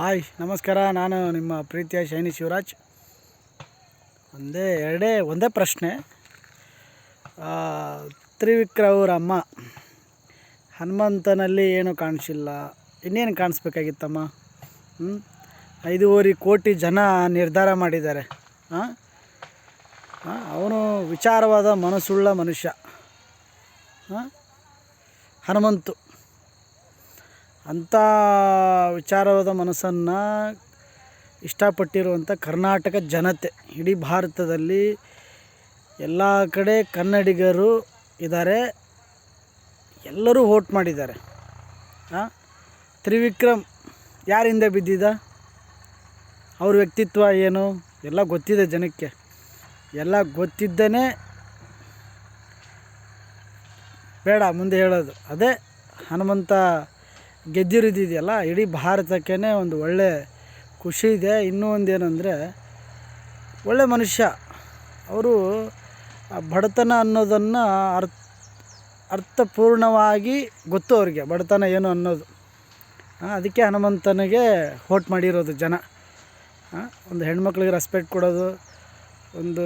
Hi ನಮಸ್ಕಾರ. ನಾನು ನಿಮ್ಮ ಪ್ರೀತಿಯ ಶೈನಿ ಶಿವರಾಜ್. ಒಂದೇ ಎರಡೇ ಒಂದೇ ಪ್ರಶ್ನೆ. ಆ, ತ್ರಿವಿಕ್ರ ಅವರ ಹನುಮಂತನಲ್ಲಿ ಏನು ಕಾಣಿಸಿಲ್ಲ? ಇನ್ನೇನು ಕಾಣಿಸ್ಬೇಕಾಗಿತ್ತಮ್ಮ? ಹ್ಞೂ ಐದೂವರೆ ಕೋಟಿ ಜನ ನಿರ್ಧಾರ ಮಾಡಿದ್ದಾರೆ. ಹಾಂ ಅವನು ವಿಚಾರವಾದ ಮನಸ್ಸುಳ್ಳ ಮನುಷ್ಯ. ಹಾಂ ಹನುಮಂತು. ಅಂಥ ವಿಚಾರವಾದ ಮನಸ್ಸನ್ನು ಇಷ್ಟಪಟ್ಟಿರುವಂಥ ಕರ್ನಾಟಕ ಜನತೆ, ಇಡೀ ಭಾರತದಲ್ಲಿ ಎಲ್ಲ ಕಡೆ ಕನ್ನಡಿಗರು ಇದ್ದಾರೆ, ಎಲ್ಲರೂ ವೋಟ್ ಮಾಡಿದ್ದಾರೆ. ಹಾಂ ತ್ರಿವಿಕ್ರಮ್ ಯಾರಿಂದ ಬಿದ್ದಿದ್ದ? ಅವ್ರ ವ್ಯಕ್ತಿತ್ವ ಏನು? ಎಲ್ಲ ಗೊತ್ತಿದೆ ಜನಕ್ಕೆ. ಎಲ್ಲ ಗೊತ್ತಿದ್ದನೇ ಬೇಡ ಮುಂದೆ ಹೇಳೋದು. ಅದೇ ಹನುಮಂತ ಗೆದ್ದಿರಿದಿದೆಯಲ್ಲ? ಇಡೀ ಭಾರತಕ್ಕೇ ಒಂದು ಒಳ್ಳೆ ಖುಷಿ ಇದೆ. ಇನ್ನೂ ಒಂದು ಏನಂದರೆ ಒಳ್ಳೆ ಮನುಷ್ಯ. ಅವರು ಬಡತನ ಅನ್ನೋದನ್ನು ಅರ್ಥ, ಅರ್ಥಪೂರ್ಣವಾಗಿ ಗೊತ್ತು ಅವ್ರಿಗೆ. ಬಡತನ ಏನು ಅನ್ನೋದು. ಅದಕ್ಕೆ ಹನುಮಂತನಿಗೆ ಹೋಟ್ ಮಾಡಿರೋದು ಜನ. ಒಂದು ಹೆಣ್ಮಕ್ಳಿಗೆ ರೆಸ್ಪೆಕ್ಟ್ ಕೊಡೋದು, ಒಂದು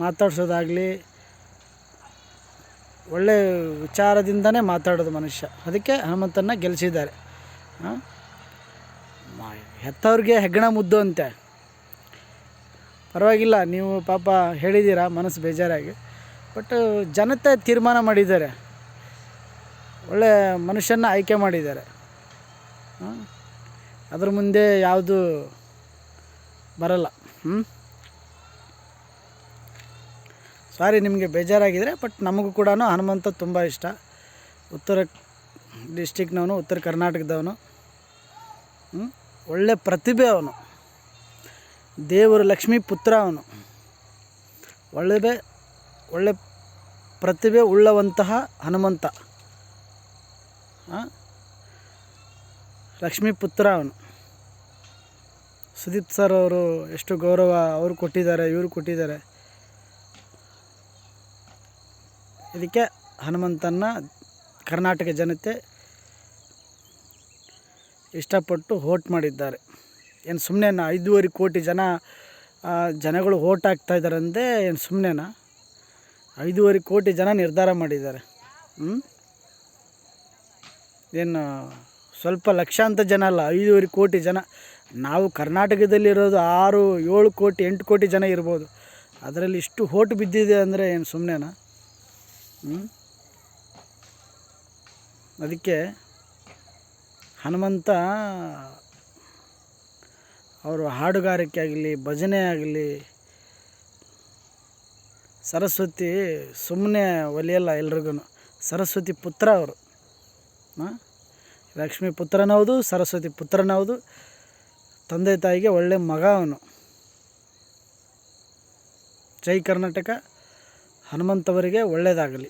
ಮಾತಾಡ್ಸೋದಾಗಲಿ ಒಳ್ಳೆ ವಿಚಾರದಿಂದನೇ ಮಾತಾಡೋದು ಮನುಷ್ಯ. ಅದಕ್ಕೆ ಹನುಮಂತನ ಗೆಲ್ಲಿಸಿದ್ದಾರೆ ಹೆತ್ತವ್ರಿಗೆ ಹೆಗ್ಗಣ ಮುದ್ದು ಅಂತೆ. ಪರವಾಗಿಲ್ಲ, ನೀವು ಪಾಪ ಹೇಳಿದ್ದೀರಾ, ಮನಸ್ಸು ಬೇಜಾರಾಗಿ. ಬಟ್ ಜನತೆ ತೀರ್ಮಾನ ಮಾಡಿದ್ದಾರೆ. ಒಳ್ಳೆ ಮನುಷ್ಯನ ಆಯ್ಕೆ ಮಾಡಿದ್ದಾರೆ. ಅದ್ರ ಮುಂದೆ ಯಾವುದು ಬರಲ್ಲ. ಹ್ಞೂ ಸಾರಿ ನಿಮಗೆ ಬೇಜಾರಾಗಿದ್ದರೆ ಬಟ್ ನಮಗೂ ಕೂಡ ಹನುಮಂತ ತುಂಬ ಇಷ್ಟ. ಉತ್ತರ ಡಿಸ್ಟಿಕ್ನವನು ಉತ್ತರ ಕರ್ನಾಟಕದವನು? ಒಳ್ಳೆ ಪ್ರತಿಭೆ ಅವನು. ದೇವರು ಲಕ್ಷ್ಮೀ ಪುತ್ರ ಅವನು. ಒಳ್ಳೆ ಒಳ್ಳೆ ಪ್ರತಿಭೆ ಉಳ್ಳವಂತಹ ಹನುಮಂತ? ಲಕ್ಷ್ಮೀ ಪುತ್ರ ಅವನು. ಸುದೀಪ್ ಸರ್ ಅವರು ಎಷ್ಟು ಗೌರವ ಅವರು ಕೊಟ್ಟಿದ್ದಾರೆ, ಇವರು ಕೊಟ್ಟಿದ್ದಾರೆ. ಇದಕ್ಕೆ ಹನುಮಂತನ ಕರ್ನಾಟಕ ಜನತೆ ಇಷ್ಟಪಟ್ಟು ವೋಟ್ ಮಾಡಿದ್ದಾರೆ. ಏನು ಸುಮ್ಮನೆನಾ ಐದೂವರೆ ಕೋಟಿ ಜನ ಜನಗಳು ವೋಟ್ ಹಾಕ್ತಾಯಿದ್ದಾರಂದೆ ಏನು ಸುಮ್ಮನೆನಾ ಐದೂವರೆ ಕೋಟಿ ಜನ ನಿರ್ಧಾರ ಮಾಡಿದ್ದಾರೆ. ಏನು, ಸ್ವಲ್ಪ ಲಕ್ಷಾಂತರ ಜನ ಅಲ್ಲ, ಐದೂವರೆ ಕೋಟಿ ಜನ. ನಾವು ಕರ್ನಾಟಕದಲ್ಲಿರೋದು ಆರು, ಏಳು ಕೋಟಿ, ಎಂಟು ಕೋಟಿ ಜನ ಇರ್ಬೋದು. ಅದರಲ್ಲಿ ಇಷ್ಟು ಹೋಟ್ ಬಿದ್ದಿದೆ ಅಂದರೆ ಏನು ಸುಮ್ಮನೆನಾ ಅದಕ್ಕೆ ಹನುಮಂತ ಅವರು ಹಾಡುಗಾರಿಕೆ ಆಗಲಿ, ಭಜನೆ ಆಗಲಿ, ಸರಸ್ವತಿ ಸುಮ್ಮನೆ ಒಲಿಯಲ್ಲ ಎಲ್ರಿಗೂ ಸರಸ್ವತಿ ಪುತ್ರ ಅವರು. ಲಕ್ಷ್ಮೀ ಪುತ್ರನೌದು, ಸರಸ್ವತಿ ಪುತ್ರನೌದು, ತಂದೆ ತಾಯಿಗೆ ಒಳ್ಳೆ ಮಗ ಅವನು. ಜೈ ಕರ್ನಾಟಕ. ಹನುಮಂತವರಿಗೆ ಒಳ್ಳೆಯದಾಗಲಿ.